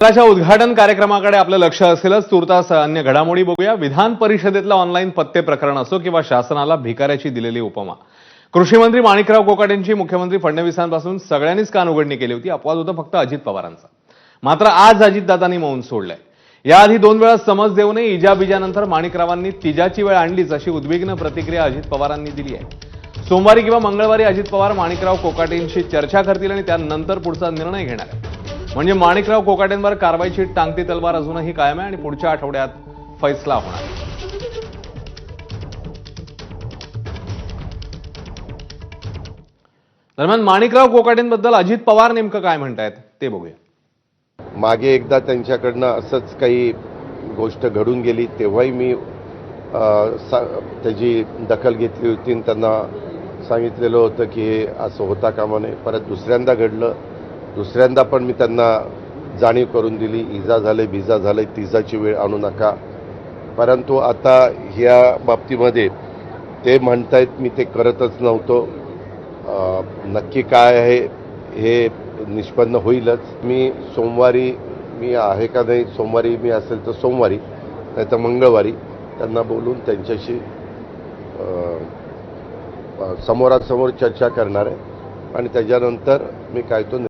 सत्राच्या उद्घाटन कार्यक्रमाकडे आपलं लक्ष असेलच. तुर्तास अन्य घडामोडी बघूया. विधान परिषदेतलं ऑनलाईन पत्ते प्रकरण असो किंवा शासनाला भिकाऱ्याची दिलेली उपमा. कृषी मंत्री माणिकराव कोकाटेंची मुख्यमंत्री फडणवीसांपासून सगळ्यांनीच कान उघडणी केली होती. अपवाद होता फक्त अजित पवारांचा. मात्र आज अजितदादांनी मौन सोडलंय. याआधी दोन वेळा समज देऊनही इजा बिजानंतर माणिकरावांनी तिजाची वेळ आणलीच अशी उद्विग्न प्रतिक्रिया अजित पवारांनी दिली आहे. सोमवारी किंवा मंगळवारी अजित पवार माणिकराव कोकाटेंशी चर्चा करतील आणि त्यानंतर पुढचा निर्णय घेणार आहे म्हणजे माणिकराव कोकाटेंवर कारवाईची टांगती तलवार अजूनही कायम आहे आणि पुढच्या आठवड्यात फैसला होणार. दरम्यान माणिकराव कोकाटेंबद्दल अजित पवार नेमकं काय म्हणतायत ते बघूया. मागे एकदा त्यांच्याकडनं असंच काही गोष्ट घडून गेली तेव्हाही मी त्याची दखल घेतली होती आणि त्यांना सांगितलेलं होतं की असं होता कामा नये. परत दुसऱ्यांदा घडलं. दुसऱ्यांदा पण मी त्यांना जाणीव करून दिली इजा झाले बिजा झाले तिजाची वेळ आणू नका. परंतु आता ह्या बाबतीमध्ये ते म्हणतायत मी ते करतच नव्हतो. नक्की काय आहे हे निष्पन्न होईलच. मी सोमवारी मी आहे का नाही सोमवारी मी असेल तर सोमवारी नाही तर मंगळवारी त्यांना बोलून त्यांच्याशी समोरासमोर चर्चा करणार आहे. आणि त्याच्यानंतर मी काय तो